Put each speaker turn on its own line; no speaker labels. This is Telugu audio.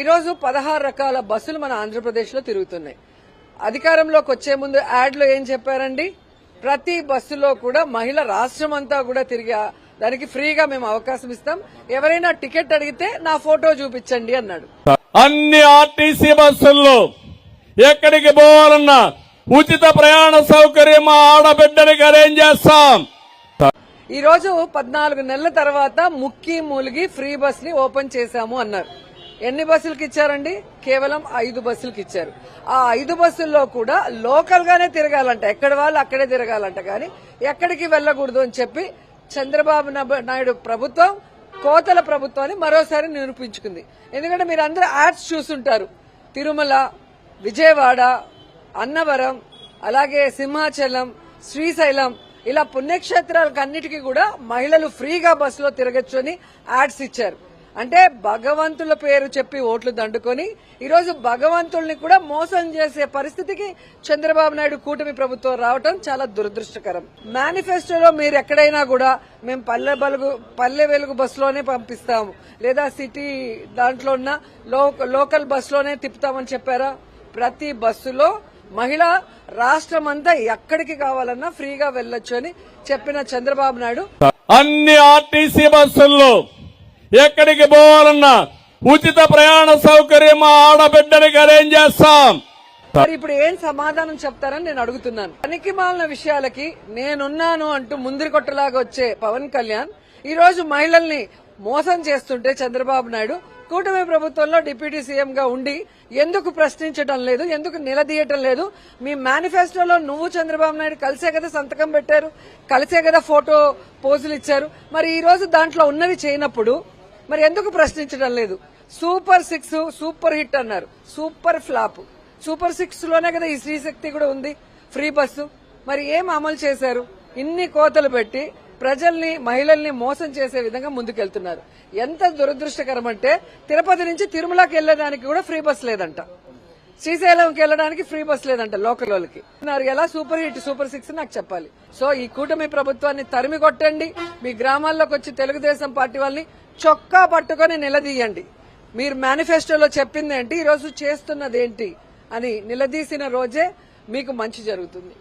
ఈరోజు పదహారు రకాల బస్సులు మన ఆంధ్రప్రదేశ్లో తిరుగుతున్నాయి. అధికారంలోకి వచ్చే ముందు యాడ్లో ఏం చెప్పారండి? ప్రతి బస్సులో కూడా మహిళ రాష్ట్రం అంతా కూడా తిరిగి దానికి ఫ్రీగా మేము అవకాశం ఇస్తాం. ఎవరైనా టికెట్ అడిగితే నా ఫోటో చూపించండి అన్నాడు.
అన్ని ఆర్టీసీ బస్సుల్లో ఎక్కడికి పోవాలన్నా ఉచిత ప్రయాణ సౌకర్యం మా ఆడబిడ్డనికి అరేంజ్ చేస్తాం.
ఈ రోజు పద్నాలుగు నెలల తర్వాత ముక్కి మూలిగి ఫ్రీ బస్ని ఓపెన్ చేశాము అన్నారు. ఎన్ని బస్సులకు ఇచ్చారండి? కేవలం ఐదు బస్సులకి ఇచ్చారు. ఆ ఐదు బస్సుల్లో కూడా లోకల్ గానే తిరగాలంట. ఎక్కడ వాళ్ళు అక్కడే తిరగాలంట. కానీ ఎక్కడికి వెళ్ళకూడదు అని చెప్పి చంద్రబాబు నాయుడు ప్రభుత్వం కోతల ప్రభుత్వాన్ని మరోసారి నిరూపించుకుంది. ఎందుకంటే మీరు అందరూ యాడ్స్ చూసుంటారు. తిరుమల విజయవాడ అన్నవరం అలాగే సింహాచలం శ్రీశైలం ఇలా పుణ్యక్షేత్రాలకు అన్నిటికీ కూడా మహిళలు ఫ్రీగా బస్సులో తిరగచ్చు అని యాడ్స్ ఇచ్చారు. అంటే భగవంతుల పేరు చెప్పి ఓట్లు దండుకొని ఈరోజు భగవంతుల్ని కూడా మోసం చేసే పరిస్థితికి చంద్రబాబు నాయుడు కూటమి ప్రభుత్వం రావటం చాలా దురదృష్టకరం. మేనిఫెస్టోలో మీరు ఎక్కడైనా కూడా మేము పల్లె బలుగు పల్లె వెలుగు బస్సులోనే పంపిస్తాము. లేదా సిటీ దాంట్లో ఉన్న లోకల్ బస్సులోనే తిప్పుతామని చెప్పారా? ప్రతి బస్సులో మహిళ రాష్ట్రం అంతా ఎక్కడికి కావాలన్నా ఫ్రీగా వెళ్ళొచ్చు అని చెప్పిన చంద్రబాబు నాయుడు.
అన్ని ఆర్టీసీ బస్సుల్లో ఎక్కడికి పోవాలన్నా ఉచిత ప్రయాణ సౌకర్యం మా ఆడబిడ్డనికి అరేంజ్ చేస్తాం.
మరి ఇప్పుడు ఏం సమాధానం చెప్తారని నేను అడుగుతున్నాను. పనికి మాలిన విషయాలకి నేనున్నాను అంటూ ముందరి కొట్టలాగా వచ్చే పవన్ కళ్యాణ్ ఈ రోజు మహిళల్ని మోసం చేస్తుంటే చంద్రబాబు నాయుడు కూటమి ప్రభుత్వంలో డిప్యూటీ సీఎం గా ఉండి ఎందుకు ప్రశ్నించడం లేదు ఎందుకు నిలదీయటం లేదు? మీ మేనిఫెస్టోలో నువ్వు చంద్రబాబు నాయుడు కలిసే కదా సంతకం పెట్టారు కలిసే కదా ఫోటో పోజులు ఇచ్చారు. మరి ఈ రోజు దాంట్లో ఉన్నవి చేయనప్పుడు మరి ఎందుకు ప్రశ్నించడం లేదు? సూపర్ సిక్స్ సూపర్ హిట్ అన్నారు. Super flop. సూపర్ సిక్స్లోనే కదా ఈ శ్రీశక్తి కూడా ఉంది. Free bus. మరి ఏం అమలు చేశారు? ఇన్ని కోతలు పెట్టి ప్రజల్ని మహిళల్ని మోసం చేసే విధంగా ముందుకెళ్తున్నారు. ఎంత దురదృష్టకరం అంటే తిరుపతి నుంచి తిరుమలకి వెళ్ళేదానికి కూడా ఫ్రీ బస్ లేదంట. శ్రీశైలంకి వెళ్ళడానికి ఫ్రీ బస్ లేదంట లోకల్ వాళ్ళకి. ఎలా సూపర్ హిట్ సూపర్ సిక్స్ నాకు చెప్పాలి. సో ఈ కూటమి ప్రభుత్వాన్ని తరిమి కొట్టండి మీ గ్రామాల్లోకి వచ్చి తెలుగుదేశం పార్టీ వాళ్ళని చొక్కా పట్టుకొని నిలదీయండి. మీరు మేనిఫెస్టోలో చెప్పింది ఏంటి ఈ రోజు చేస్తున్నది ఏంటి అని నిలదీసిన రోజే మీకు మంచి జరుగుతుంది.